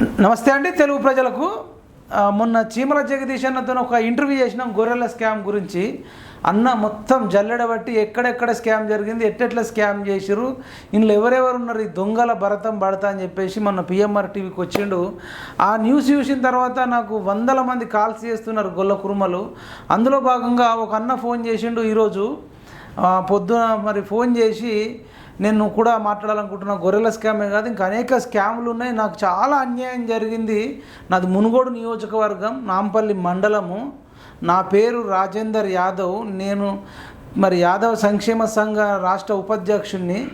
నమస్తే అండి తెలుగు ప్రజలకు. మొన్న చీమల జగదీష్ అన్నతో ఒక ఇంటర్వ్యూ చేసినాం గొర్రెల స్కామ్ గురించి. అన్న మొత్తం జల్లెడబట్టి ఎక్కడెక్కడ స్కామ్ జరిగింది ఎట్టెట్లా స్కామ్ చేసిరు ఇందులో ఎవరెవరు ఉన్నారు ఈ దొంగల భరతం పడతా అని చెప్పేసి మొన్న పిఎంఆర్ టీవీకి వచ్చిండు. ఆ న్యూస్ చూసిన తర్వాత నాకు వందల మంది కాల్స్ చేస్తున్నారు గొల్ల కురుమలు. అందులో భాగంగా ఒక అన్న ఫోన్ చేసిండు ఈరోజు. పొద్దున మరి ఫోన్ చేసి నేను కూడా మాట్లాడాలనుకుంటున్నా గొర్రెల స్కామే కాదు ఇంకా అనేక స్కాములు ఉన్నాయి. నాకు చాలా అన్యాయం జరిగింది. నాది మునుగోడు నియోజకవర్గం నాంపల్లి మండలము. నా పేరు రాజేందర్ యాదవ్. నేను మరి యాదవ్ సంక్షేమ సంఘ రాష్ట్ర ఉపాధ్యక్షుడిని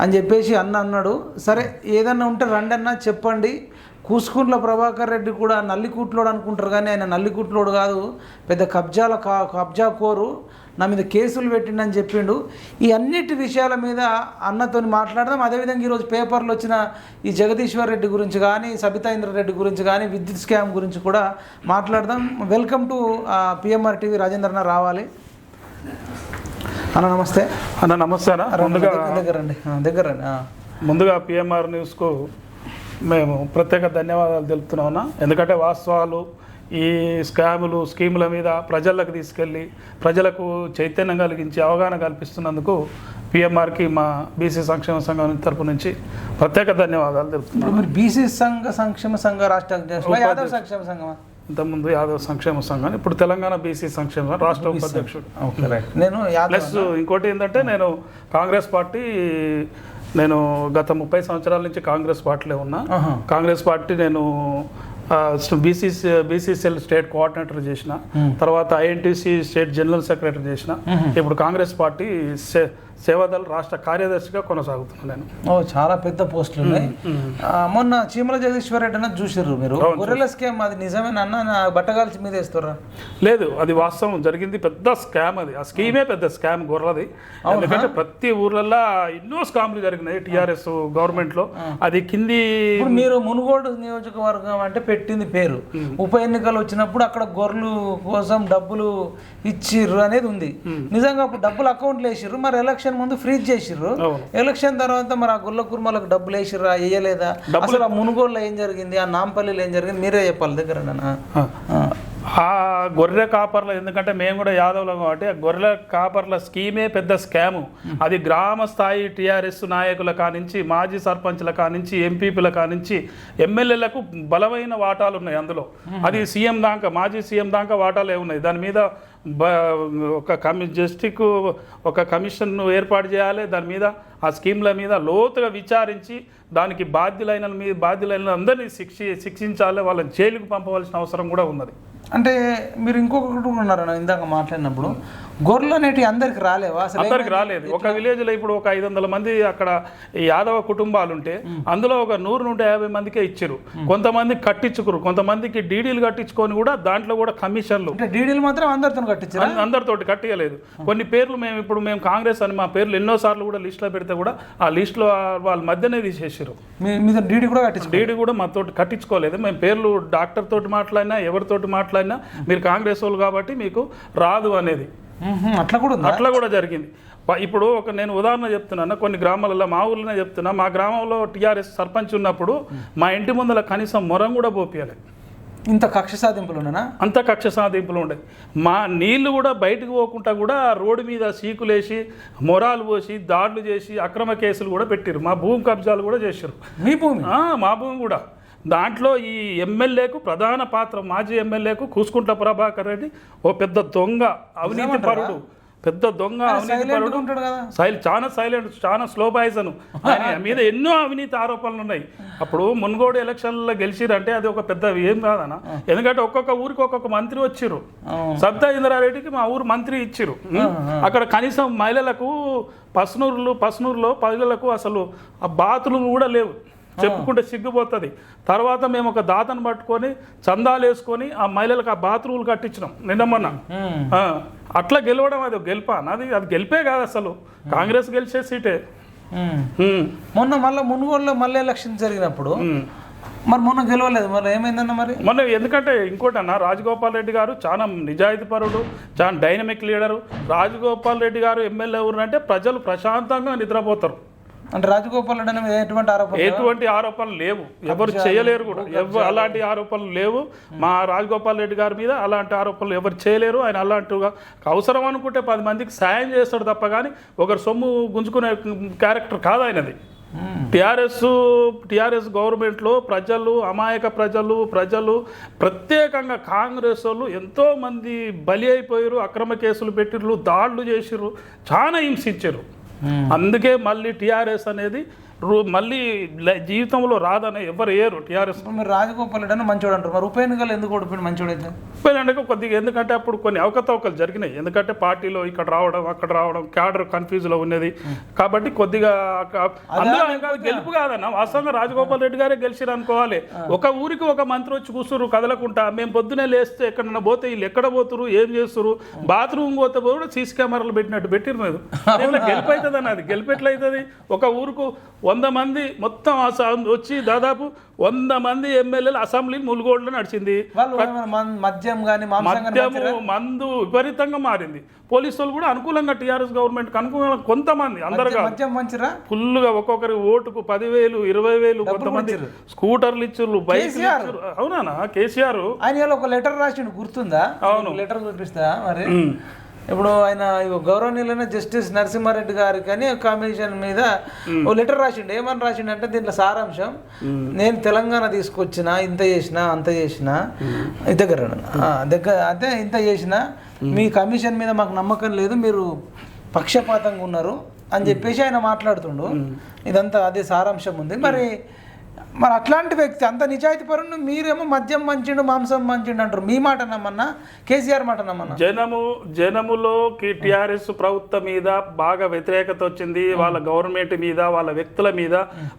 అని చెప్పేసి అన్న అన్నాడు. సరే ఏదన్నా ఉంటే రండి అన్న చెప్పండి. కూసుకుంట్ల ప్రభాకర్ రెడ్డి కూడా నల్లికూట్లోడు అనుకుంటారు కానీ ఆయన నల్లికూట్లోడు కాదు. పెద్ద కబ్జాల కా కబ్జా కోరు. నా మీద కేసులు పెట్టిండని చెప్పిండు. ఈ అన్నిటి విషయాల మీద అన్నతో మాట్లాడదాం. అదేవిధంగా ఈరోజు పేపర్లో వచ్చిన ఈ జగదీశ్వర్ రెడ్డి గురించి కానీ సబితా ఇంద్రారెడ్డి గురించి కానీ విద్యుత్ స్కామ్ గురించి కూడా మాట్లాడదాం. వెల్కమ్ టు పిఎంఆర్ టీవీ రాజేంద్రన రావాలి. అన్న నమస్తే. అన్న నమస్తే అన్న. రండి, ముందుగా దగ్గర- రండి. రండి. ముందుగా పిఎంఆర్ న్యూస్కు మేము ప్రత్యేక ధన్యవాదాలు తెలుపుతున్నాం అన్న. ఎందుకంటే వాస్తవాలు ఈ స్కాములు స్కీముల మీద ప్రజలకు తీసుకెళ్ళి ప్రజలకు చైతన్యం కలిగించి అవగాహన కల్పిస్తున్నందుకు పిఎంఆర్కి మా బీసీ సంక్షేమ సంఘం తరపు నుంచి ప్రత్యేక ధన్యవాదాలు తెలుపుతున్నాం. ఇప్పుడు మీరు బీసీ సంఘ సంక్షేమ సంఘ రాష్ట్ర అధ్యక్షుడు యాదవ్ సంక్షేమ సంఘమా? ఇంతకుముందు యాదవ్ సంక్షేమ సంఘం ఇప్పుడు తెలంగాణ బీసీ సంక్షేమ సంఘం రాష్ట్ర ఉపాధ్యక్షుడు. నేను ప్లస్ ఇంకోటి ఏంటంటే నేను కాంగ్రెస్ పార్టీ నేను గత ముప్పై సంవత్సరాల నుంచి కాంగ్రెస్ పార్టీలో ఉన్నా. కాంగ్రెస్ పార్టీ నేను బీసీ బీసీసీఎల్ స్టేట్ కోఆర్డినేటర్ చేసిన తర్వాత ఐఎన్టీసీ స్టేట్ జనరల్ సెక్రటరీ చేసిన. ఇప్పుడు కాంగ్రెస్ పార్టీ సేవాదళ రాష్ట్ర కార్యదర్శిగా కొనసాగుతున్నాను నేను. ఓ చాలా పెద్ద పోస్టులు ఉన్నాయి. మొన్న చీమల జగదీశ్వర్ రెడ్డి అన్న చూసిర్రు మీరు? గొర్రెల స్కామ్ అది నిజమేనా అన్న? నా బట్టగాల్చి మీద వేస్తారా? లేదు అది వాస్తవం. జరిగింది పెద్ద స్కామ్ అది. ఆ స్కీమే పెద్ద స్కామ్ గొర్రెది ఎందుకంటే ప్రతి ఊర్లలో ఎన్నో స్కామ్లు జరిగినాయి టిఆర్ఎస్ గవర్నమెంట్లో అది కింది మీరు మునుగోడు నియోజకవర్గం అంటే పెట్టింది పేరు. ఉప ఎన్నికలు వచ్చినప్పుడు అక్కడ గొర్రెలు కోసం డబ్బులు ఇచ్చిర్రు అనేది ఉంది. నిజంగా అప్పుడు డబ్బులు అకౌంట్లో వేసిర్రు. మరి ఎలక్షన్ ముందు ఫ్రీజ్ చేసిర్రు. ఎలక్షన్ తర్వాత మరి ఆ గుల్ల కుర్మలకు డబ్బులు వేసిర్రా వేయలేదా అసలు ఆ మునుగోడులో ఏం జరిగింది? ఆ నాంపల్లిలో ఏం జరిగింది? మీరే చెప్పాలి దగ్గర. ఆ. గొర్రె కాపర్ల ఎందుకంటే మేము కూడా యాదవులం కాబట్టి ఆ గొర్రెల కాపర్ల స్కీమే పెద్ద స్కాము. అది గ్రామ స్థాయి టీఆర్ఎస్ నాయకుల కానించి మాజీ సర్పంచ్ల కానించి ఎంపీపీల కానించి ఎమ్మెల్యేలకు బలమైన వాటాలు ఉన్నాయి అందులో. అది సీఎం దాకా మాజీ సీఎం దాకా వాటాలే ఉన్నాయి. దాని మీద ఒక కమి జస్టిక్ ఒక కమిషన్ ఏర్పాటు చేయాలి. దాని మీద ఆ స్కీమ్ల మీద లోతుగా విచారించి దానికి బాధ్యులైన మీద బాధ్యులైన అందరినీ శిక్షి శిక్షించాలి. వాళ్ళని జైలుకు పంపవలసిన అవసరం కూడా ఉన్నది. అంటే మీరు ఇంకొకటి కూడా ఉన్నారన్న ఇందాక మాట్లాడినప్పుడు. గొర్రెలు అనేటివి అందరికి రాలేవా? అసలు అందరికి రాలేదు. ఒక విలేజ్లో ఇప్పుడు ఒక ఐదు వందల మంది అక్కడ యాదవ కుటుంబాలు ఉంటే అందులో ఒక నూరు నూట యాభై మందికే ఇచ్చారు. కొంతమంది కట్టించుకురు. కొంతమందికి డీడీలు కట్టించుకొని కూడా దాంట్లో కూడా కమిషన్లు డీడీలు మాత్రం అందరితో కట్టించారా? అందరితోటి కట్టియలేదు. కొన్ని పేర్లు మేము ఇప్పుడు మేము కాంగ్రెస్ అని మా పేర్లు ఎన్నో సార్లు కూడా లిస్ట్లో పెడితే కూడా ఆ లిస్ట్లో వాళ్ళ మధ్యనే తీసేసారు మీద డీడీ కూడా కట్టించారు డీడీ కూడా మాతోటి కట్టించుకోలేదు. మేము పేర్లు డాక్టర్ తోటి మాట్లాడినా ఎవరితోటి మాట్లాడినా మీరు కాంగ్రెస్ వాళ్ళు కాబట్టి మీకు రాదు అనేది. అట్లా కూడా అట్లా కూడా జరిగింది. ఇప్పుడు ఒక నేను ఉదాహరణ చెప్తున్నాను. కొన్ని గ్రామాలలో మా ఊర్లోనే చెప్తున్నా మా గ్రామంలో టీఆర్ఎస్ సర్పంచ్ ఉన్నప్పుడు మా ఇంటి ముందర కనీసం మొరం కూడా పోపియాలి ఇంత కక్ష సాధింపులు ఉన్నానా అంత కక్ష సాధింపులు ఉండే. మా నీళ్ళు కూడా బయటకు పోకుండా కూడా రోడ్డు మీద సీకులేసి మొరాలు పోసి దాడులు చేసి అక్రమ కేసులు కూడా పెట్టారు మా భూమి కబ్జాలు కూడా చేశారు మీ భూమి? మా భూమి కూడా. దాంట్లో ఈ ఎమ్మెల్యేకు ప్రధాన పాత్ర మాజీ ఎమ్మెల్యేకు కూసుకుంట్ల ప్రభాకర్ రెడ్డి ఓ పెద్ద దొంగ అవినీతి పరుడు. పెద్ద దొంగ అవినీతి సైలెంట్ పరుడు. ఉంటాడు కదా. సైల్ చాలా సైలెంట్ చాలా స్లో పాయిజన్ ఆయన మీద ఎన్నో అవినీతి ఆరోపణలు ఉన్నాయి. అప్పుడు మున్గోడు ఎలక్షన్లో గెలిచిరంటే అది ఒక పెద్ద ఏం కాదన్న ఎందుకంటే ఒక్కొక్క ఊరికి ఒక్కొక్క మంత్రి వచ్చిర్రు. అవును. సబ్దా ఇంద్రారెడ్డికి మా ఊరు మంత్రి ఇచ్చిర్రు. అక్కడ కనీసం మహిళలకు పస్నూరులు పస్నూరులో మహిళలకు అసలు ఆ బాతులు కూడా లేవు. చెప్పుకుంటే సిగ్గుపోతుంది. తర్వాత మేము ఒక దాతను పట్టుకొని చందాలు వేసుకొని ఆ మహిళలకు ఆ బాత్రూములు కట్టించినాం. నిన్న మొన్న. మ్మ్. ఆ, అట్లా గెలవడం అది గెలిపా? నాది అది గెలిపే కాదు అసలు. కాంగ్రెస్ గెలిచే సీటే. మొన్న మళ్ళీ మునుగోడులో మళ్ళీ ఎలక్షన్ జరిగినప్పుడు. మరి మొన్న గెలవలేదు. మరి ఏమైందన్న మరి? మొన్న ఎందుకంటే ఇంకోటి అన్న రాజగోపాల్ రెడ్డి గారు చాలా నిజాయితీపరుడు చాలా డైనమిక్ లీడరు. రాజగోపాల్ రెడ్డి గారు ఎమ్మెల్యే ఊరు అంటే ప్రజలు ప్రశాంతంగా నిద్రపోతారు. అంటే రాజగోపాల్ రెడ్డి ఎటువంటి ఆరోపణ ఎటువంటి ఆరోపణలు లేవు. ఎవరు చేయలేరు కూడా. ఎవరు అలాంటి ఆరోపణలు లేవు. మా రాజగోపాల్ రెడ్డి గారి మీద అలాంటి ఆరోపణలు ఎవరు చేయలేరు. ఆయన అలాంటిగా అవసరం అనుకుంటే పది మందికి సాయం చేస్తాడు తప్ప కానీ ఒకరు సొమ్ము గుంజుకునే క్యారెక్టర్ కాదు ఆయనది. టిఆర్ఎస్ టిఆర్ఎస్ గవర్నమెంట్లో ప్రజలు అమాయక ప్రజలు ప్రజలు ప్రత్యేకంగా కాంగ్రెస్ వాళ్ళు ఎంతో మంది బలి అయిపోయారు అక్రమ కేసులు పెట్టిర్రు దాడులు చేసిర్రు చాలా హింసించారు. అందుకే మళ్ళీ టీఆర్ఎస్ అనేది మళ్ళీ జీవితంలో రాదని ఎవరు వేయరు టిఆర్ఎస్ మీరు రాజగోపాల్ రెడ్డి అని మంచోడు అంటారు. మరి ఉప ఎన్నికలు ఎందుకు ఓడిపోయిన మంచోడు అయితే. అంటే కొద్దిగా ఎందుకంటే అప్పుడు కొన్ని అవకతవకలు జరిగినాయి. ఎందుకంటే పార్టీలో ఇక్కడ రావడం అక్కడ రావడం క్యాడర్ కన్ఫ్యూజ్లో ఉన్నది. కాబట్టి కొద్దిగా అందులో గెలుపు కాదన్న. వాస్తవంగా రాజగోపాల్ రెడ్డి గారే గెలిచిరు అనుకోవాలి ఒక ఊరికి ఒక మంత్రి వచ్చి కూర్చురు కదలకుంటా. మేము పొద్దునే లేస్తే ఎక్కడన్నా పోతే వీళ్ళు ఎక్కడ పోతురు ఏం చేస్తురు బాత్రూమ్ పోతే కూడా సీసీ కెమెరాలు పెట్టినట్టు పెట్టిరు గెలుపు అవుతుంది అన్నది గెలుపు ఎట్లయితుంది? ఒక ఊరుకు వంద మంది మొత్తం అస- వచ్చి దాదాపు వంద మంది ఎమ్మెల్యేలు అసెంబ్లీ ములుగోడులో నడిచింది. మద్యం కానీ మద్యము మందు విపరీతంగా మారింది. పోలీసు వాళ్ళు కూడా అనుకూలంగా టీఆర్ఎస్ గవర్నమెంట్ అనుకూలంగా కొంతమంది అందరు కాదు మద్యం మంచిరా ఫుల్గా ఒక్కొక్కరి ఓటుకు పదివేలు ఇరవై వేలు కొంతమంది స్కూటర్లు ఇచ్చారు. ఇచ్చారు అవునా కేసీఆర్. ఆయన ఒక లెటర్ రాసిండు గుర్తుందా? అవును. లెటర్ చూపిస్తా మరి. ఇప్పుడు ఆయన గౌరవనీయులైన జస్టిస్ నరసింహారెడ్డి గారికి కానీ కమిషన్ మీద ఓ లెటర్ రాసిండు. ఏమని రాసిండు అంటే దీంట్లో సారాంశం నేను తెలంగాణ తీసుకొచ్చిన ఇంత చేసిన అంత చేసిన దగ్గర దగ్గర అంటే ఇంత చేసిన మీ కమిషన్ మీద మాకు నమ్మకం లేదు మీరు పక్షపాతంగా ఉన్నారు అని చెప్పేసి ఆయన మాట్లాడుతుండు. ఇదంతా అదే సారాంశం ఉంది. మరి మరి అట్లాంటి వ్యక్తి అంత నిజాయితీ పరుడు మీరేమో మద్యం మంచిండు మాంసం మంచిండు అంటారు. మీ మాట నమ్మన్నా? కేసీఆర్ మాట నమ్మన్నా? జనము జనములో టిఆర్ఎస్ ప్రభుత్వం మీద బాగా వ్యతిరేకత వచ్చింది. వాళ్ళ గవర్నమెంట్ మీద వాళ్ళ వ్యక్తుల మీద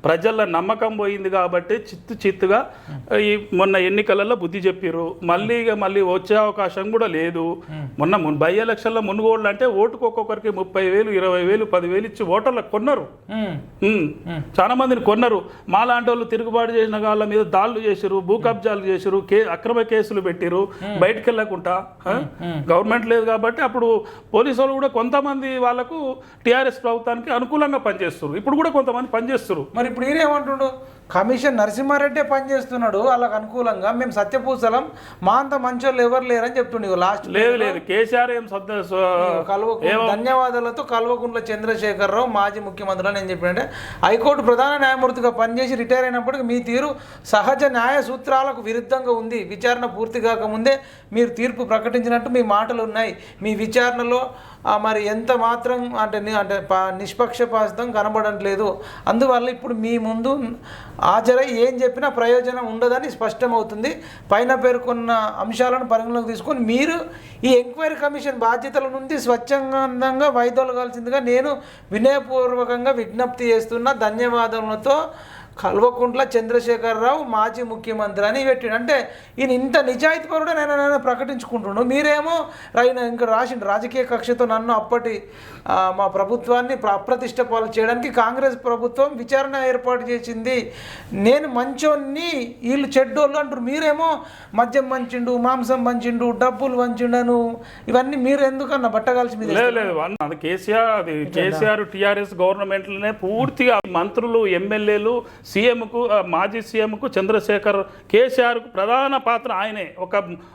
ప్రజల నమ్మకం పోయింది కాబట్టి చిత్తు చిత్తుగా ఈ మొన్న ఎన్నికలలో బుద్ధి చెప్పిర్రు. మళ్ళీ మళ్ళీ వచ్చే అవకాశం కూడా లేదు. మొన్న మున్- బై ఎలక్షన్లో మునుగోళ్ళు అంటే ఓటుకు ఒక్కొక్కరికి ముప్పై వేలు ఇరవై వేలు పదివేలు ఇచ్చి ఓటర్లకు కొన్నారు. చాలా మందిని కొన్నారు మా లాంటి వాళ్ళు తిరుగుబాటు చేసిన వాళ్ళ మీద దాడులు చేసిరు భూ కబ్జాలు చేసిరు కే అక్రమ కేసులు పెట్టిరు బయటకు వెళ్ళకుండా? గవర్నమెంట్ లేదు కాబట్టి అప్పుడు పోలీసు వాళ్ళు కూడా కొంతమంది వాళ్ళకు టిఆర్ఎస్ ప్రభుత్వానికి అనుకూలంగా పనిచేస్తారు ఇప్పుడు కూడా కొంతమంది పనిచేస్తారు మరి ఇప్పుడు ఈయనేమంటుండు? కమిషన్ నరసింహారెడ్డి పనిచేస్తున్నాడు. వాళ్ళకి అనుకూలంగా మేము సత్యపూసలం మా అంత మంచోళ్ళు ఎవరు లేరని చెప్తుండే లాస్ట్ లేదు లేదు. కేసీఆర్ ఏం సొంత స్వ- కల్వకుంట్ల ధన్యవాదాలతో కల్వకుంట్ల చంద్రశేఖరరావు మాజీ ముఖ్యమంత్రి అని ఏం చెప్పినంటే హైకోర్టు ప్రధాన న్యాయమూర్తిగా పనిచేసి రిటైర్ అయినప్పటికీ మీ తీరు సహజ న్యాయ సూత్రాలకు విరుద్ధంగా ఉంది. విచారణ పూర్తి కాకముందే మీరు తీర్పు ప్రకటించినట్టు మీ మాటలు ఉన్నాయి. మీ విచారణలో మరి ఎంత మాత్రం అంటే అంటే నిష్పక్షపాతం కనబడట్లేదు. అందువల్ల ఇప్పుడు మీ ముందు హాజరై ఏం చెప్పినా ప్రయోజనం ఉండదని స్పష్టమవుతుంది. పైన పేర్కొన్న అంశాలను పరిగణలోకి తీసుకొని మీరు ఈ ఎంక్వైరీ కమిషన్ బాధ్యతల నుండి స్వచ్ఛందంగా వైదొలగాల్సిందిగా నేను వినయపూర్వకంగా విజ్ఞప్తి చేస్తున్న. ధన్యవాదములతో కల్వకుంట్ల చంద్రశేఖరరావు మాజీ ముఖ్యమంత్రి అని పెట్టిండు. అంటే ఈయన ఇంత నిజాయితీపరుడు నేను నేను ప్రకటించుకుంటుండు. మీరేమో ఆయన ఇంకా రాసిండు. రాజకీయ కక్షతో నన్ను అప్పటి మా ప్రభుత్వాన్ని ప్ర- అప్రతిష్ట పాలు చేయడానికి కాంగ్రెస్ ప్రభుత్వం విచారణ ఏర్పాటు చేసింది. నేను మంచోన్ని వీళ్ళు చెడ్డోళ్ళు అంటారు మీరేమో మద్యం మంచిండు మాంసం మంచిండు డబ్బులు వంచిండను ఇవన్నీ మీరు ఎందుకన్నా బట్టగాల్సి మీద కేసీఆర్ అది కేసీఆర్ టిఆర్ఎస్ గవర్నమెంట్లోనే పూర్తిగా మంత్రులు ఎమ్మెల్యేలు సీఎంకు మాజీ సీఎంకు చంద్రశేఖర్ కేసీఆర్కు ప్రధాన పాత్ర ఆయనే. ఒక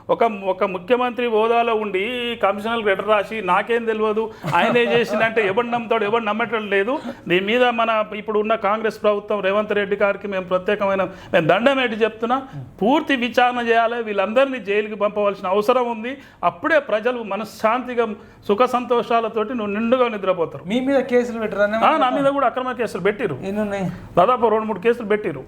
ఒక ఒక ముఖ్యమంత్రి హోదాలో ఉండి కమిషనర్ లెటర్ రాసి నాకేం తెలియదు ఆయనే చేసిందంటే ఎవరు నమ్ముతాడు ఎవరు నమ్మటం లేదు. దీని మీద మన ఇప్పుడు ఉన్న కాంగ్రెస్ ప్రభుత్వం రేవంత్ రెడ్డి గారికి మేము ప్రత్యేకమైన మేము దండం ఏంటి చెప్తున్నా పూర్తి విచారణ చేయాలి వీళ్ళందరినీ జైలుకి పంపవలసిన అవసరం ఉంది. అప్పుడే ప్రజలు మనశ్శాంతిగా సుఖ సంతోషాలతోటి నువ్వు నిండుగా నిద్రపోతారు. మీ మీద కేసులు పెట్టరని ఆ, నా మీద కూడా అక్రమ కేసులు పెట్టిరు దాదాపు రెండు మూడు కేసులు పెట్టిరు.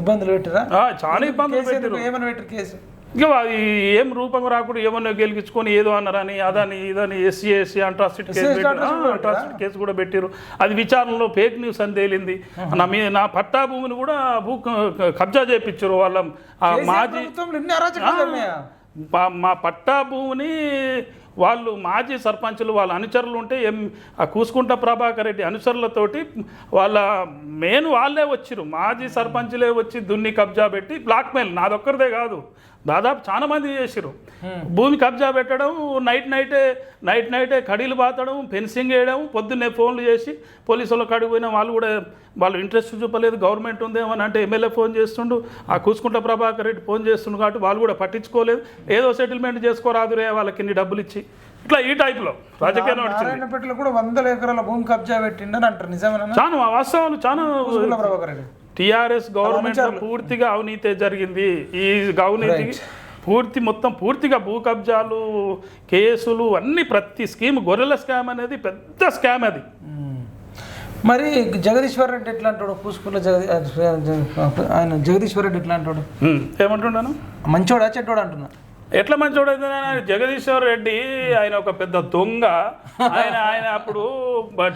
ఇబ్బందులు పెట్టరా? చాలా ఇబ్బందులు పెట్టిరు? ఏమని పెట్టరు కేసు? ఇక అది ఏం రూపం రాకుండా ఏమన్నా గెలిగించుకొని ఏదో అన్నారని అదని ఇదని SC SC atrocity case atrocity case కూడా పెట్టిరు అది విచారణలో ఫేక్ న్యూస్ అని తేలింది. నా మీ నా పట్టా భూమిని కూడా భూ కబ్జా చేపించారు వాళ్ళ మాజీ మా పట్టా భూమిని వాళ్ళు మాజీ సర్పంచులు వాళ్ళ అనుచరులు ఉంటే ఏం ఆ కూసుకుంట ప్రభాకర్ రెడ్డి అనుచరులతోటి వాళ్ళ మెయిన్ వాళ్ళే వచ్చిరు మాజీ సర్పంచులే వచ్చి దున్ని కబ్జా పెట్టి బ్లాక్మెయిల్. నాదొక్కరిదే కాదు. దాదాపు చాలా మంది చేసిరు భూమి కబ్జా పెట్టడం నైట్ నైటే నైట్ నైటే కడీలు బాతడం ఫెన్సింగ్ వేయడం పొద్దున్నే ఫోన్లు చేసి పోలీసు వాళ్ళకి అడిగి పోయిన వాళ్ళు కూడా వాళ్ళు ఇంట్రెస్ట్ చూపలేదు గవర్నమెంట్ ఉందేమని అంటే ఎమ్మెల్యే ఫోన్ చేస్తుండు ఆ కూసుకుంట ప్రభాకర్ రెడ్డి ఫోన్ చేస్తుండు కాబట్టి వాళ్ళు కూడా పట్టించుకోలేదు. ఏదో సెటిల్మెంట్ చేసుకోరాదురే వాళ్ళకి ఇన్ని డబ్బులు ఇచ్చి. ఇట్లా ఈ టైప్లో రాజకీయం నడిచింది. కూడా వందల ఎకరాల భూమి కబ్జా పెట్టిండని అంటారు. నిజమేనా? చాలా వాస్తవాలు చాలా ప్రభాకర్ రెడ్డి. టిఆర్ఎస్ గవర్నమెంట్ పూర్తిగా అవినీతి జరిగింది. ఈ అవినీతి పూర్తి మొత్తం పూర్తిగా భూ కబ్జాలు కేసులు అన్ని ప్రతి స్కీమ్ గొర్రెల స్కామ్ అనేది పెద్ద స్కామ్ అది. మరి జగదీశ్వర్ రెడ్డి ఎట్లా అంటాడు? పూసుకుల జగదీ ఆయన జగదీశ్వర్ రెడ్డి ఎట్లా అంటాడు. ఏమంటున్నాను మంచోడా చెడ్డోడా అంటున్నా? ఎట్లా మంచోడు జగదీశ్వర్ రెడ్డి ఆయన ఒక పెద్ద దొంగ. ఆయన ఆయన అప్పుడు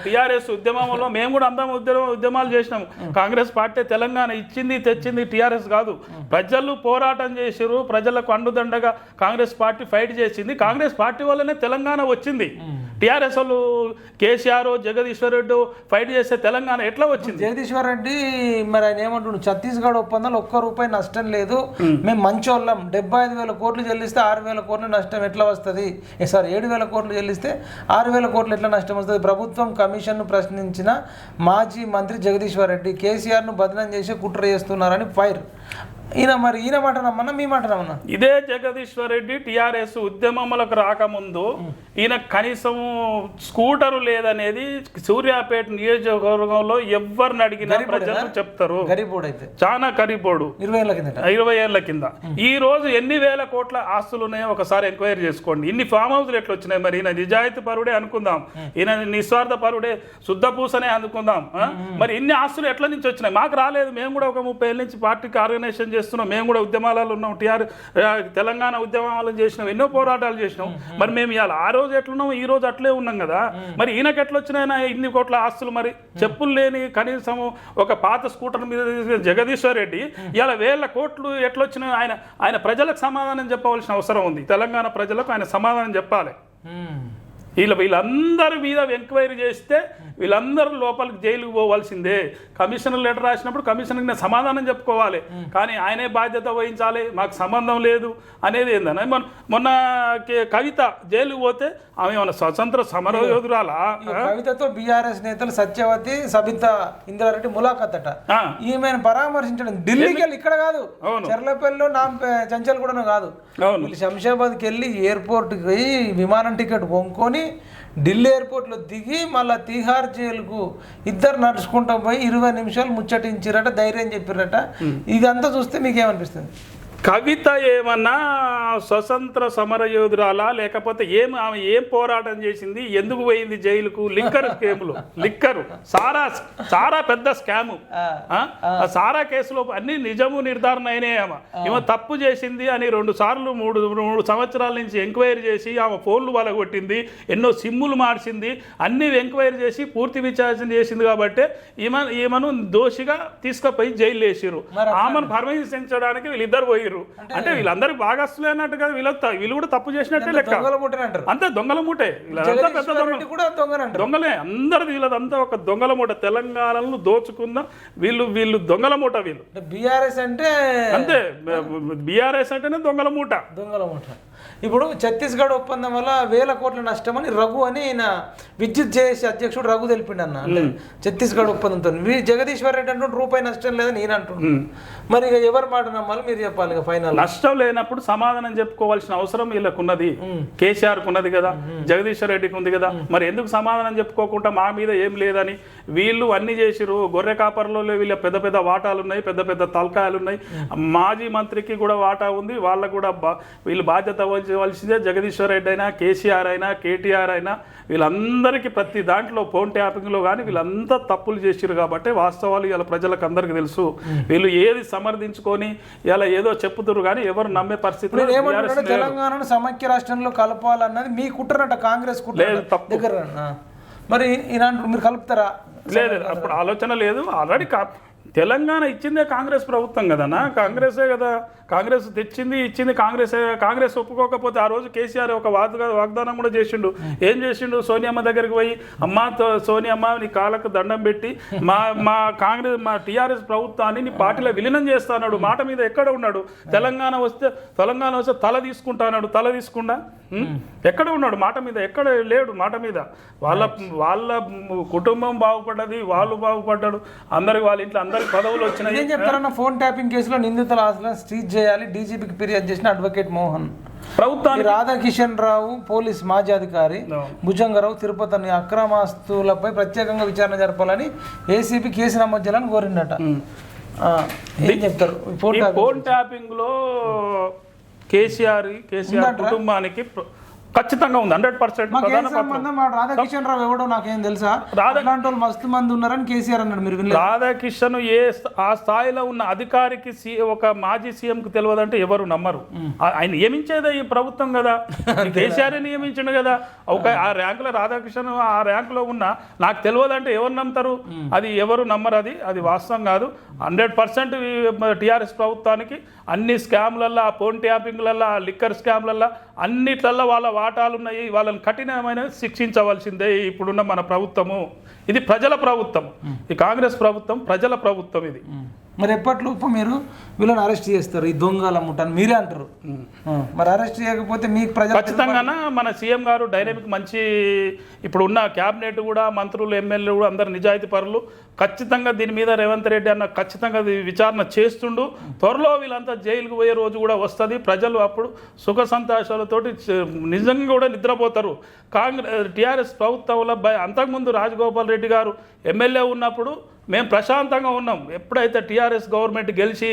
టిఆర్ఎస్ ఉద్యమంలో మేము కూడా అందరం ఉద్యమం ఉద్యమాలు చేసినాము. కాంగ్రెస్ పార్టీ తెలంగాణ ఇచ్చింది తెచ్చింది టిఆర్ఎస్ కాదు. ప్రజలు పోరాటం చేసిరు ప్రజలకు అండుదండగా కాంగ్రెస్ పార్టీ ఫైట్ చేసింది. కాంగ్రెస్ పార్టీ వల్లనే తెలంగాణ వచ్చింది. టిఆర్ఎస్ వాళ్ళు కేసీఆర్ జగదీశ్వర్ రెడ్డి ఫైట్ చేస్తే తెలంగాణ ఎట్లా వచ్చింది? జగదీశ్వర్ రెడ్డి మరి ఆయన ఏమంటుండు ఛత్తీస్గఢ్ ఒప్పందాలు ఒక్క రూపాయి నష్టం లేదు. మేము మంచోళ్ళం. డెబ్బై ఐదు వేల కోట్లు చెల్లిస్తే ఆరు వేల కోట్ల నష్టం ఎట్లా వస్తుంది? సారీ ఏడు వేల కోట్లు చెల్లిస్తే ఆరు వేల కోట్లు ఎట్లా నష్టం వస్తుంది? ప్రభుత్వం కమిషన్ను ప్రశ్నించిన మాజీ మంత్రి జగదీశ్వర్ రెడ్డి కేసీఆర్ను బదనం చేసి కుట్ర చేస్తున్నారని ఫైర్. ఈయన మరి ఈయన మాట నమ్మన్నా మీ మాట నమ్మన్నా ఇదే జగదీశ్వర్ రెడ్డి టిఆర్ఎస్ ఉద్యమములకు రాకముందు ఈయన కనీసం స్కూటరు లేదనేది సూర్యాపేట నియోజకవర్గంలో ఎవరిని అడిగినా ప్రజలు చెప్తారు. అయితే చాలా కరిపోడు ఇరవై ఏళ్ళ కిందట. ఇరవై ఏళ్ళ కింద. ఈ రోజు ఎన్ని వేల కోట్ల ఆస్తులు ఉన్నాయో ఒకసారి ఎంక్వైరీ చేసుకోండి. ఇన్ని ఫామ్ హౌస్లు ఎట్లా వచ్చినాయి మరి? ఈయన నిజాయితీ పరుడే అనుకుందాం. ఈయన నిస్వార్థ పరుడే శుద్ధ పూసనే అనుకుందాం? మరి ఇన్ని ఆస్తులు ఎట్లా నుంచి వచ్చినాయి? మాకు రాలేదు. మేము కూడా ఒక ముప్పై ఏళ్ళ నుంచి పార్టీకి ఆర్గనైజేషన్ చేస్తున్నాం. మేము కూడా ఉద్యమాలలో ఉన్నాం. టీఆర్ తెలంగాణ ఉద్యమాలు చేసినాం. ఎన్నో పోరాటాలు చేసినాం. మరి మేము ఇవాళ ఆ రోజు ఎట్లున్నాం ఈ రోజు అట్లే ఉన్నాం కదా. మరి ఈయనకి ఎట్లా వచ్చినాయి ఇన్ని కోట్ల ఆస్తులు మరి. చెప్పులు లేని కనీసం ఒక పాత స్కూటర్ మీద జగదీశ్వర్ రెడ్డి ఇలా వేల కోట్లు ఎట్లా వచ్చినాయి ఆయన ఆయన ప్రజలకు సమాధానం చెప్పవలసిన అవసరం ఉంది. తెలంగాణ ప్రజలకు ఆయన సమాధానం చెప్పాలి. వీళ్ళ వీళ్ళందరి మీద ఎంక్వైరీ చేస్తే వీళ్ళందరూ లోపలికి జైలుకు పోవాల్సిందే. కమిషనర్ లెటర్ రాసినప్పుడు కమిషనర్కి నేను సమాధానం చెప్పుకోవాలి. కానీ ఆయనే బాధ్యత వహించాలి మాకు సంబంధం లేదు అనేది ఏందన్న? మొన్న మొన్న కవిత జైలుకు పోతే ఆమె ఏమన్నా స్వతంత్ర సమరయోధురాలా? ఈ కవితతో బీఆర్ఎస్ నేతలు సత్యవతి సబిత ఇంద్రారెడ్డి ములాఖత్ అట. ఆ, ఈమెను పరామర్శించడం ఢిల్లీకి వెళ్ళి ఇక్కడ కాదు. అవును. చెర్లపల్లిలో నా చంచల్ కూడా కాదు. అవును. వీళ్ళు శంషాబాద్కి వెళ్ళి ఎయిర్పోర్ట్కి పోయి విమానం టికెట్ కొనుక్కొని ఢిల్లీ ఎయిర్పోర్ట్లో దిగి మళ్ళీ తిహార్ జైలుకు ఇద్దరు నడుచుకుంటూ పోయి ఇరవై నిమిషాలు ముచ్చటించిరట ధైర్యం చెప్పిరట. ఇదంతా చూస్తే మీకు ఏమనిపిస్తుంది కవిత ఏమన్నా స్వతంత్ర సమరయోధురాలా? లేకపోతే ఏం ఆమె ఏం పోరాటం చేసింది? ఎందుకు పోయింది జైలుకు? లిక్కర్ స్కేములు. లిక్కరు. సారా సారా పెద్ద స్కాము. సారా కేసులో అన్ని నిజము నిర్ధారణ అయినాయి ఆమె. ఈమె తప్పు చేసింది అని రెండు సార్లు మూడు మూడు సంవత్సరాల నుంచి ఎంక్వైరీ చేసి ఆమె ఫోన్లు వలగొట్టింది ఎన్నో సిమ్ములు మార్చింది అన్ని ఎంక్వైరీ చేసి పూర్తి విచారణ చేసింది కాబట్టి ఈమె ఈమెను దోషిగా తీసుకుపోయి జైలు వేసిరు ఆమెను పర్మిషించడానికి వీళ్ళిద్దరు పోయిర్రు అంటే వీళ్ళందరూ భాగస్తులే అన్నట్టు కదా వీళ్ళ వీళ్ళు కూడా తప్పు చేసినట్టే లెక్క. దొంగల ముట్టని అంటారు. అంతే దొంగల మూటే. వీళ్ళంతా పెద్ద దొంగలు అందరిది వీళ్ళదంతా ఒక దొంగల మూట. తెలంగాణను దోచుకున్న వీళ్ళు వీళ్ళు దొంగల మూట వీళ్ళు. బీఆర్ఎస్ అంటే అంతే బీఆర్ఎస్ అంటేనే దొంగల మూట. దొంగల ముఠ ఇప్పుడు ఛత్తీస్గఢ్ ఒప్పందం వల్ల వేల కోట్ల నష్టమని రఘు అని ఈయన విద్యుత్ జేఏసీ అధ్యక్షుడు రఘు తెలిపిండు అన్న. ఛత్తీస్గఢ్ ఒప్పందంతో. జగదీశ్వర్ రెడ్డి అంటుండు రూపాయి నష్టం లేదని ఈయన అంటుండు. మరి ఇక ఎవరు మాట నమ్మాలి మీరు చెప్పాలి ఇక ఫైనల్ నష్టం లేనప్పుడు సమాధానం చెప్పుకోవాల్సిన అవసరం వీళ్ళకు ఉన్నది కేసీఆర్ ఉన్నది కదా జగదీశ్వర్ రెడ్డికి ఉంది కదా మరి ఎందుకు సమాధానం చెప్పుకోకుండా మా మీద ఏం లేదని వీళ్ళు అన్ని చేసిరు గొర్రె కాపర్లో వీళ్ళ పెద్ద పెద్ద వాటాలు ఉన్నాయి పెద్ద పెద్ద తలకాయలు ఉన్నాయి మాజీ మంత్రికి కూడా వాటా ఉంది. వాళ్ళకు కూడా వీళ్ళు బాధ్యత వహించవలసిందే జగదీశ్వర్ రెడ్డి అయినా కేసీఆర్ అయినా కేటీఆర్ అయినా. వీళ్ళందరికీ ప్రతి దాంట్లో ఫోన్ ట్యాపింగ్లో కానీ వీళ్ళంతా తప్పులు చేసిరు కాబట్టి వాస్తవాలు ఇలా ప్రజలకు అందరికీ తెలుసు. వీళ్ళు ఏది సమర్థించుకొని ఇలా ఏదో చెప్పుతురు కానీ ఎవరు నమ్మే పరిస్థితి తెలంగాణను సమైక్య రాష్ట్రంలో కలపాలన్నది మీ కుట్రనట కాంగ్రెస్ కుట్ర లేదు, తప్పు. దగ్గర. మరి అంటారు, మీరు కలుపుతారా? లేదు అప్పుడు ఆలోచన లేదు. ఆల్రెడీ తెలంగాణ ఇచ్చిందే కాంగ్రెస్ ప్రభుత్వం కదన్నా? కాంగ్రెసే కదా. కాంగ్రెస్ తెచ్చింది ఇచ్చింది కాంగ్రెస్ కాంగ్రెస్ ఒప్పుకోకపోతే ఆ రోజు కేసీఆర్ ఒక వాగ్దా వాగ్దానం కూడా చేసిండు. ఏం చేసిండు? సోనియమ్మ దగ్గరికి పోయి అమ్మ సోనియమ్మ నీ కాళ్ళకు దండం పెట్టి మా మా కాంగ్రెస్ మా టీఆర్ఎస్ ప్రభుత్వాన్ని నీ పార్టీలో విలీనం చేస్తాడు మాట మీద ఎక్కడ ఉన్నాడు? తెలంగాణ వస్తే తెలంగాణ వస్తే తల తీసుకుంటాడు తల తీసుకుండా ఎక్కడ ఉన్నాడు? మాట మీద ఎక్కడ లేడు? మాట మీద వాళ్ళ వాళ్ళ కుటుంబం బాగుపడ్డది వాళ్ళు బాగుపడ్డాడు అందరికి వాళ్ళ ఇంట్లో అందరికి పదవులు ఏం వచ్చినాయి ఫోన్ ట్యాపింగ్ కేసులో నిందితుల ఆస్తులను స్ట్రీట్ చేయాలి. డీజీపీకి ఫిర్యాదు చేసిన అడ్వకేట్ మోహన్. ఈ ప్రభుత్వానికి రాధాకిషన్ రావు పోలీస్ మాజీ అధికారి. భుజంగరావు తిరుపతిని అక్రమాస్తులపై ప్రత్యేకంగా విచారణ జరపాలని ఏసీబీ కేసు నమోదు చేయాలని కోరిందట. ఆ, ఏం చెప్తారు? ఫోన్ ట్యాపింగ్లో కేసీఆర్ కేసీఆర్ ఉందంటారా? కుటుంబానికి ఖచ్చితంగా ఉంది హండ్రెడ్ పర్సెంట్ రాధాకిషన్ రావు ఎవడో నాకేం తెలుసా? రాధా- అట్లాంటి వాళ్ళు మస్తు మంది ఉన్నారని కేసీఆర్ అన్నాడు మీరు రాధాకిషన్ ఏ ఆ స్థాయిలో ఉన్న అధికారికి సి- ఒక మాజీ సీఎం కు తెలియదంటే ఎవరు నమ్మరు. ఆయన నియమించేదే ఈ ప్రభుత్వం కదా. కేసీఆర్ నియమించిండు కదా. ఒక ఆ. ర్యాంకులో రాధాకిషన్ ఆ ర్యాంకులో ఉన్న నాకు తెలియదంటే ఎవరు నమ్ముతారు? అది ఎవరు నమ్మరు అది? అది వాస్తవం కాదు. హండ్రెడ్ పర్సెంట్ టీఆర్ఎస్ ప్రభుత్వానికి అన్ని స్కామ్లల్లో ఫోన్ ట్యాపింగ్లల్లో లిక్కర్ స్కామ్లల్లో అన్నిట్లల్లో వాళ్ళ వాటాలు ఉన్నాయి వాళ్ళని కఠినమైన శిక్షించవలసిందే ఇప్పుడున్న మన ప్రభుత్వము. ఇది ప్రజల ప్రభుత్వం. ఈ కాంగ్రెస్ ప్రభుత్వం ప్రజల ప్రభుత్వం ఇది. మరి ఎప్పట్లోపు మీరు వీళ్ళని అరెస్ట్ చేస్తారు? ఈ దొంగల ముఠాన్ని మీరే అంటారు. మరి అరెస్ట్ చేయకపోతే మీకు ప్రజలు ఖచ్చితంగా మన సీఎం గారు డైనమిక్ మంచి ఇప్పుడు ఉన్న క్యాబినెట్ కూడా మంత్రులు ఎమ్మెల్యేలు కూడా అందరు నిజాయితీ పరులు. ఖచ్చితంగా దీని మీద రేవంత్ రెడ్డి అన్న ఖచ్చితంగా విచారణ చేస్తుండు. త్వరలో వీళ్ళంతా జైలుకు పోయే రోజు కూడా వస్తుంది. ప్రజలు అప్పుడు సుఖ సంతోషాలతోటి నిజంగా కూడా నిద్రపోతారు. కాంగ్రెస్ టీఆర్ఎస్ ప్రభుత్వంలో అంతకుముందు రాజగోపాల్ రెడ్డి గారు ఎమ్మెల్యే ఉన్నప్పుడు మేము ప్రశాంతంగా ఉన్నాం. ఎప్పుడైతే టీఆర్ఎస్ గవర్నమెంట్ గెలిచి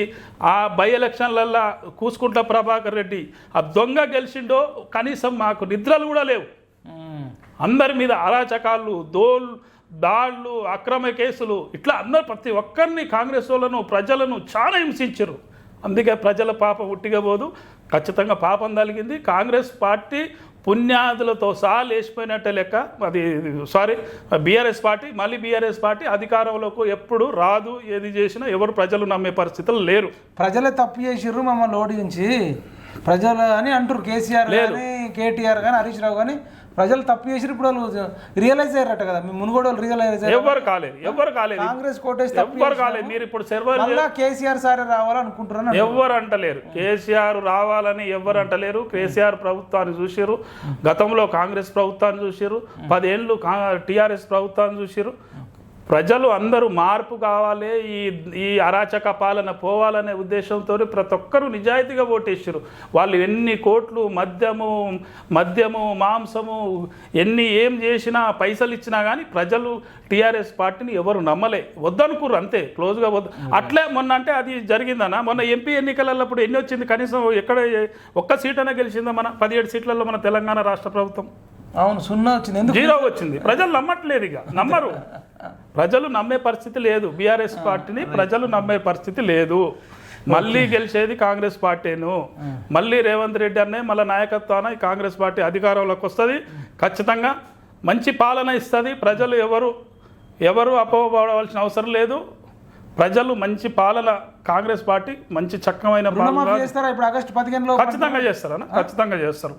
ఆ బై ఎలక్షన్లల్లో కూసుకుంట్ల ప్రభాకర్ రెడ్డి ఆ దొంగ గెలిచిండో కనీసం మాకు నిద్రలు కూడా లేవు. అందరి మీద అరాచకాలు దోల్ దాళ్ళు అక్రమ కేసులు ఇట్లా అందరు ప్రతి ఒక్కరిని కాంగ్రెస్ వాళ్ళను ప్రజలను చాలా హింసించారు అందుకే ప్రజల పాపం ఉట్టిగా పోదు ఖచ్చితంగా పాపం తగిలింది. కాంగ్రెస్ పార్టీ పుణ్యాదులతో సహా లేచిపోయినట్టే లెక్క. అది సారీ బీఆర్ఎస్ పార్టీ మళ్ళీ బీఆర్ఎస్ పార్టీ అధికారంలోకి ఎప్పుడు రాదు ఏది చేసినా ఎవరు ప్రజలు నమ్మే పరిస్థితులు లేరు. ప్రజలే తప్పు చేసిర్రు మమ్మల్ని ఓడించి. ప్రజలు అని అంటారు కేసీఆర్ కానీ కేటీఆర్ కానీ హరీష్ రావు కానీ ప్రజలు తప్పు చేసిర్రు ఇప్పుడు వాళ్ళు రియలైజ్ అయ్యారట కదా. మీ మునుగోడు వాళ్ళు రియలైజ్ ఎవరు కాలేదు ఎవరు కాలేదు. కాంగ్రెస్ కోటేసి ఎవరు కాలేదు. మీరు ఇప్పుడు సర్వర్ కేసీఆర్ సారే రావాలనుకుంటున్నాను ఎవ్వరు అంటలేరు. కేసీఆర్ రావాలని ఎవ్వరు అంటలేరు. కేసీఆర్ ప్రభుత్వాన్ని చూసిరు. గతంలో కాంగ్రెస్ ప్రభుత్వాన్ని చూసిరు. పదేళ్ళు టీఆర్ఎస్ ప్రభుత్వాన్ని చూసిరు. ప్రజలు అందరూ మార్పు కావాలి ఈ ఈ అరాచక పాలన పోవాలనే ఉద్దేశంతో ప్రతి ఒక్కరూ నిజాయితీగా ఓటేసారు వాళ్ళు ఎన్ని కోట్లు మద్యము మద్యము మాంసము ఎన్ని ఏం చేసినా పైసలు ఇచ్చినా కానీ ప్రజలు టీఆర్ఎస్ పార్టీని ఎవరు నమ్మలే. వద్దనుకుర్రు అంతే క్లోజ్గా వద్దు. అట్లే మొన్న అంటే అది జరిగిందన్న. మొన్న ఎంపీ ఎన్నికలప్పుడు ఎన్ని వచ్చింది? కనీసం ఎక్కడ ఒక్క సీట్ అయినా గెలిచిందా మన పదిహేడు సీట్లలో మన తెలంగాణ రాష్ట్ర ప్రభుత్వం? అవును సున్నా వచ్చింది. ఎందుకు? జీరో వచ్చింది. ప్రజలు నమ్మట్లేదు ఇక. నమ్మరు. ప్రజలు నమ్మే పరిస్థితి లేదు. బీఆర్ఎస్ పార్టీని ప్రజలు నమ్మే పరిస్థితి లేదు. మళ్ళీ గెలిచేది కాంగ్రెస్ పార్టీను. మళ్ళీ రేవంత్ రెడ్డి అనే మళ్ళీ నాయకత్వాన ఈ కాంగ్రెస్ పార్టీ అధికారంలోకి వస్తుంది. ఖచ్చితంగా మంచి పాలన ఇస్తుంది. ప్రజలు ఎవరు? ఎవరు అపోవలసిన అవసరం లేదు. ప్రజలు మంచి పాలన కాంగ్రెస్ పార్టీ మంచి చక్కమైన ఖచ్చితంగా చేస్తారు ఖచ్చితంగా చేస్తారు.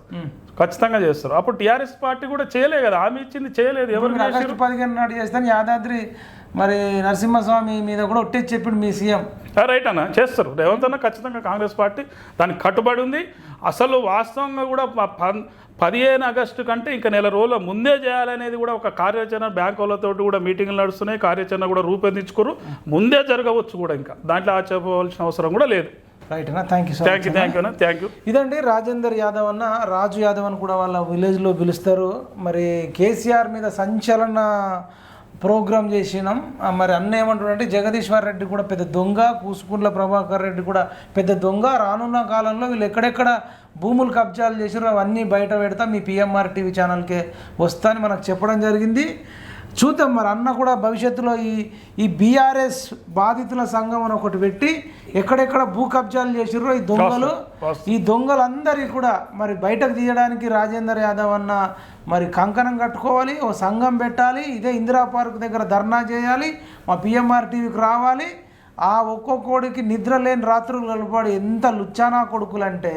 ఖచ్చితంగా చేస్తారు. అప్పుడు టీఆర్ఎస్ పార్టీ కూడా చేయలే కదా. హామీ ఇచ్చింది చేయలేదు. ఎవరు పదిహేను నాడు చేస్తాను యాదాద్రి మరి నరసింహస్వామి మీద కూడా ఒట్టేసి చెప్పిండు మీ సీఎం. రైట్ అన్న చేస్తారు. రేవంత్ అన్న ఖచ్చితంగా కాంగ్రెస్ పార్టీ దానికి కట్టుబడి ఉంది. అసలు వాస్తవంగా కూడా పదిహేను ఆగస్టు కంటే ఇంకా నెల రోజుల ముందే చేయాలనేది కూడా ఒక కార్యాచరణ బ్యాంక్ వాళ్ళతో కూడా మీటింగ్లు నడుస్తున్నాయి. కార్యాచరణ కూడా రూపొందించుకోరు. ముందే జరగవచ్చు కూడా ఇంకా. దాంట్లో ఆశ్చర్యపోవాల్సిన అవసరం కూడా లేదు. రైట్ అన్న thank you thank you thank you అన్న థ్యాంక్ యూ ఇదండి రాజేందర్ యాదవ్ అన్న. రాజు యాదవ్ అని కూడా వాళ్ళ విలేజ్లో పిలుస్తారు. మరి కేసీఆర్ మీద సంచలన ప్రోగ్రామ్ చేసినాం. మరి అన్న ఏమంటాడంటే జగదీశ్వర్ రెడ్డి కూడా పెద్ద దొంగ కూసుకుంట్ల ప్రభాకర్ రెడ్డి కూడా పెద్ద దొంగ. రానున్న కాలంలో వీళ్ళు ఎక్కడెక్కడ భూములు కబ్జాలు చేసారో అవన్నీ బయట పెడతా మీ పిఎంఆర్ టీవీ ఛానల్కే వస్తా అని మనకు చెప్పడం జరిగింది. చూద్దాం మరి. అన్న కూడా భవిష్యత్తులో ఈ ఈ బీఆర్ఎస్ బాధితుల సంఘం అని ఒకటి పెట్టి ఎక్కడెక్కడ భూ కబ్జాలు చేసిర్రో ఈ దొంగలు ఈ దొంగలందరికీ కూడా మరి బయటకు తీయడానికి రాజేందర్ యాదవ్ అన్న మరి కంకణం కట్టుకోవాలి ఓ సంఘం పెట్టాలి ఇదే ఇందిరా పార్క్ దగ్గర ధర్నా చేయాలి మా పిఎంఆర్ టీవీకి రావాలి. ఆ ఒక్కొక్కడికి నిద్ర లేని రాత్రులు కలపడి ఎంత లుచ్చానా కొడుకులంటే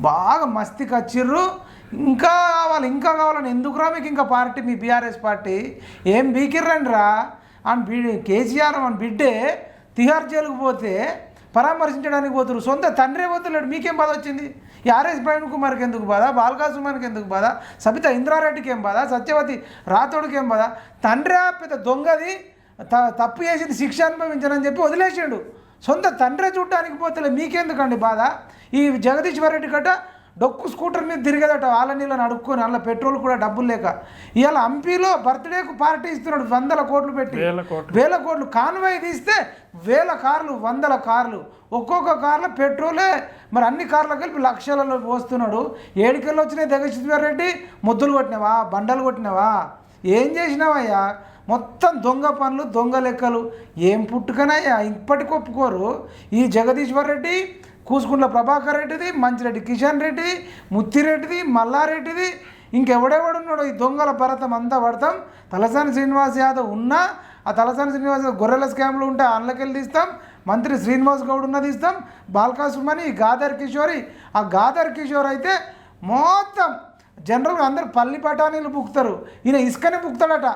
బాగా మస్తికి వచ్చిర్రు. ఇంకా కావాలి ఇంకా కావాలని ఎందుకురా మీకు ఇంకా పార్టీ మీ బీఆర్ఎస్ పార్టీ? ఏం బీకిర్రండి రా అని బి కేసీఆర్ అని బిడ్డే తిహార్ జైలుకు పోతే పరామర్శించడానికి పోతురు సొంత తండ్రి పోతున్నాడు మీకేం బాధ వచ్చింది? ఈ ఆర్ఎస్ ప్రవీణ్ కుమార్కి ఎందుకు బాధ? బాలకా సుమన్కి ఎందుకు బాధ? సబిత ఇంద్రారెడ్డికి ఏం బాధ? సత్యవతి రాథోడ్కి ఏం బాధ? తండ్రి పెద్ద దొంగది త- తప్పు చేసింది శిక్ష అనుభవించనని చెప్పి వదిలేసాడు. సొంత తండ్రి చూడడానికి పోతలే. మీకెందుకండి బాధ? ఈ జగదీశ్వర్ రెడ్డి గట్ట డొక్కు స్కూటర్ మీద తిరిగేదట వాళ్ళ నీళ్ళని అడుక్కొని అందులో పెట్రోల్ కూడా డబ్బులు లేక. ఇవాళ హంపీలో బర్త్డేకు పార్టీ ఇస్తున్నాడు వందల కోట్లు పెట్టి. వేల కోట్లు. కాన్వాయ్ తీస్తే వేల కార్లు వందల కార్లు. ఒక్కొక్క కార్లో పెట్రోలే. మరి అన్ని కార్లు కలిపి లక్షలలో పోస్తున్నాడు. ఏడికెళ్ళి వచ్చినాయి జగదీశ్వర్ రెడ్డి? ముద్దులు కొట్టినావా? బండలు కొట్టినావా? ఏం చేసినావయ్యా? మొత్తం దొంగ పనులు దొంగ లెక్కలు. ఏం పుట్టుకనయ్యా? ఇప్పటికి ఒప్పుకోరు. ఈ జగదీశ్వర్ రెడ్డి కూసుకుంట్ల ప్రభాకర్ రెడ్డిది మంచిరెడ్డి కిషన్ రెడ్డి ముత్తిరెడ్డిది మల్లారెడ్డిది ఇంకెవడెవడున్నాడో ఈ దొంగల భరతం అంతా పడతాం. తలసాని శ్రీనివాస్ యాదవ్ ఉన్నా ఆ తలసాని శ్రీనివాస్ యాదవ్ గొర్రెల స్కామ్లు ఉంటే అందులోకెళ్ళి తీస్తాం. మంత్రి శ్రీనివాస్ గౌడ్ ఉన్న తీస్తాం. బాల్కా సుమని గాదర్ కిషోరి. ఆ గాదర్ కిషోర్ అయితే మొత్తం జనరల్గా అందరు పల్లి పటానీలు బుక్తారు ఈయన ఇసుకనే బుక్తాడట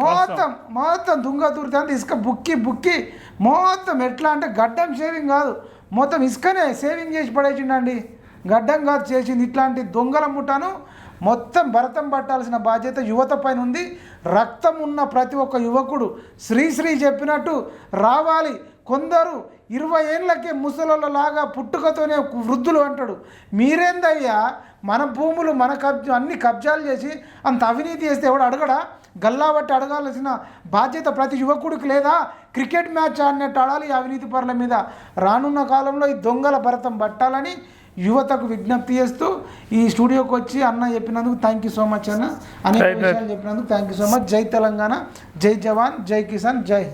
మొత్తం మొత్తం. దుంగ తురితే అంతా ఇసుక బుక్కి బుక్కి మొత్తం ఎట్లా అంటే గడ్డం షేవింగ్ కాదు. మొత్తం ఇసుకనే సేవింగ్ చేసి పడేసిండండి. గడ్డం కాదు చేసింది ఇట్లాంటి దొంగల ముఠాను మొత్తం భరతం పట్టాల్సిన బాధ్యత యువత పైన ఉంది. రక్తం ఉన్న ప్రతి ఒక్క యువకుడు శ్రీశ్రీ చెప్పినట్టు రావాలి. కొందరు ఇరవై ఏళ్ళకే ముసలోళ్ళలాగా పుట్టుకతోనే వృద్ధులు అంటాడు. మీరేందయ్యా? మన భూములు మన కబ్జ అన్ని కబ్జాలు చేసి అంత అవినీతి చేస్తే ఎవడు అడగడా? గల్లా బట్టి అడగాల్సిన బాధ్యత ప్రతి యువకుడికి లేదా? క్రికెట్ మ్యాచ్ ఆడినట్టు ఆడాలి ఈ అవినీతి పరుల మీద రానున్న కాలంలో ఈ దొంగల భరతం పట్టాలని యువతకు విజ్ఞప్తి చేస్తూ ఈ స్టూడియోకి వచ్చి అన్న చెప్పినందుకు థ్యాంక్ యూ సో మచ్ అన్న. అనేక. విషయాలు చెప్పినందుకు థ్యాంక్ యూ సో మచ్ జై తెలంగాణ జై జవాన్ జై కిసాన్ జై హింద్.